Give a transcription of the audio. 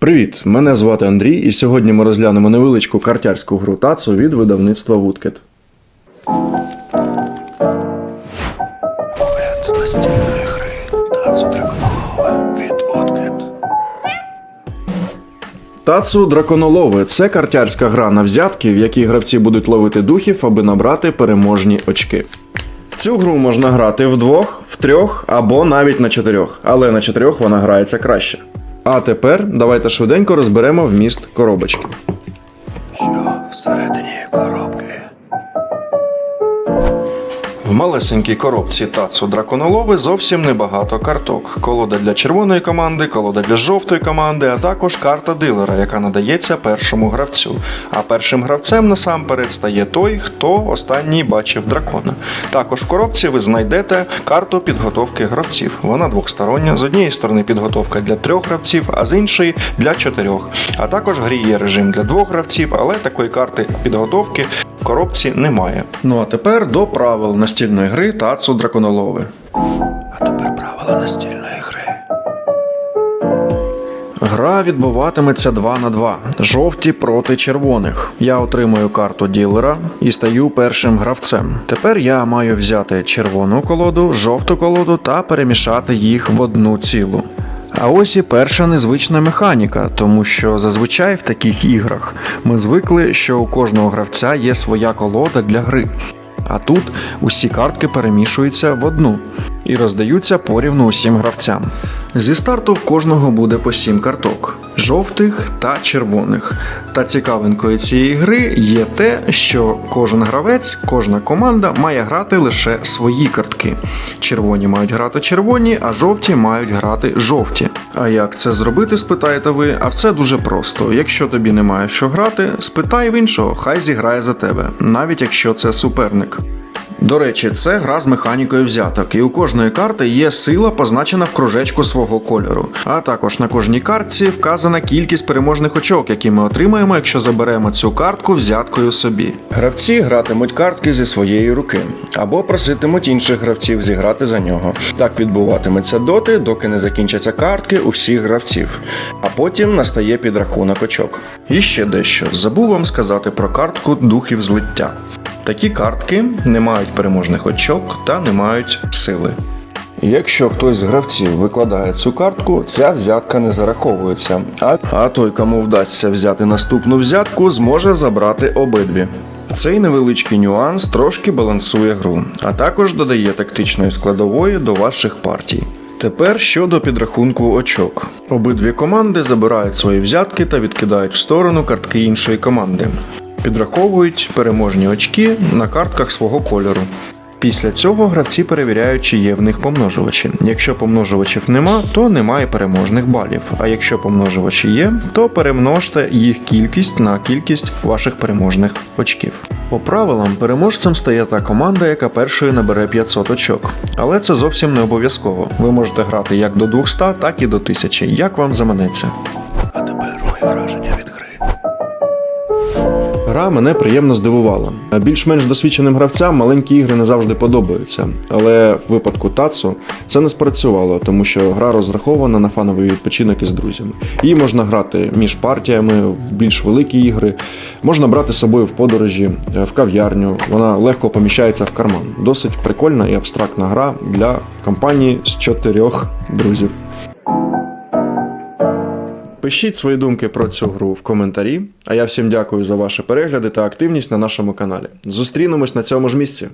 Привіт! Мене звати Андрій, і сьогодні ми розглянемо невеличку картярську гру тацу від видавництва Woodcat. Огляд настільної гри Тацу Драконолова від Woodcat. Тацу Драконолови це картярська гра на взятки, в якій гравці будуть ловити духів, аби набрати переможні очки. Цю гру можна грати вдвох, в трьох або навіть на чотирьох, але на чотирьох вона грається краще. А тепер давайте швиденько розберемо вміст коробочки. Що всередині коробки? В малесенькій коробці тацу драконолови зовсім небагато карток. Колода для червоної команди, колода для жовтої команди, а також карта дилера, яка надається першому гравцю. А першим гравцем насамперед стає той, хто останній бачив дракона. Також в коробці ви знайдете карту підготовки гравців. Вона двохстороння. З однієї сторони підготовка для трьох гравців, а з іншої для чотирьох. А також в грі є режим для двох гравців, але такої карти підготовки коробці немає. Ну а тепер до правил настільної гри Тацу Драконолови. А тепер правила настільної гри. Гра відбуватиметься 2 на 2. Жовті проти червоних. Я отримую карту ділера і стаю першим гравцем. Тепер я маю взяти червону колоду, жовту колоду та перемішати їх в одну цілу. А ось і перша незвична механіка, тому що зазвичай в таких іграх ми звикли, що у кожного гравця є своя колода для гри. А тут усі картки перемішуються в одну і роздаються порівну усім гравцям. Зі старту в кожного буде по 7 карток жовтих та червоних. Та цікавинкою цієї гри є те, що кожен гравець, кожна команда має грати лише свої картки. Червоні мають грати червоні, а жовті мають грати жовті. А як це зробити, спитаєте ви? А все дуже просто. Якщо тобі немає що грати, спитай в іншого, хай зіграє за тебе, навіть якщо це суперник. До речі, це гра з механікою взяток, і у кожної карти є сила, позначена в кружечку свого кольору. А також на кожній картці вказана кількість переможних очок, які ми отримаємо, якщо заберемо цю картку взяткою собі. Гравці гратимуть картки зі своєї руки або проситимуть інших гравців зіграти за нього. Так відбуватиметься доти, доки не закінчаться картки у всіх гравців. А потім настає підрахунок очок. І ще дещо забув вам сказати про картку духів злиття. Такі картки не мають переможних очок та не мають сили. Якщо хтось з гравців викладає цю картку, ця взятка не зараховується. А, той, кому вдасться взяти наступну взятку, зможе забрати обидві. Цей невеличкий нюанс трошки балансує гру, а також додає тактичної складової до ваших партій. Тепер щодо підрахунку очок. Обидві команди забирають свої взятки та відкидають в сторону картки іншої команди. Підраховують переможні очки на картках свого кольору. Після цього гравці перевіряють, чи є в них помножувачі. Якщо помножувачів нема, то немає переможних балів. А якщо помножувачі є, то перемножте їх кількість на кількість ваших переможних очків. По правилам, переможцем стає та команда, яка першою набере 500 очок. Але це зовсім не обов'язково. Ви можете грати як до 200, так і до 1000, як вам заманеться. А тепер мої враження від. Гра мене приємно здивувала. Більш-менш досвідченим гравцям маленькі ігри не завжди подобаються, але в випадку Тацу це не спрацювало, тому що гра розрахована на фановий відпочинок із друзями. Її можна грати між партіями в більш великі ігри, можна брати з собою в подорожі, е, в кав'ярню. Вона легко поміщається в карман. Досить прикольна і абстрактна гра для компанії з чотирьох друзів. Пишіть свої думки про цю гру в коментарі. А я всім дякую за ваші перегляди та активність на нашому каналі. Зустрінемось на цьому ж місці.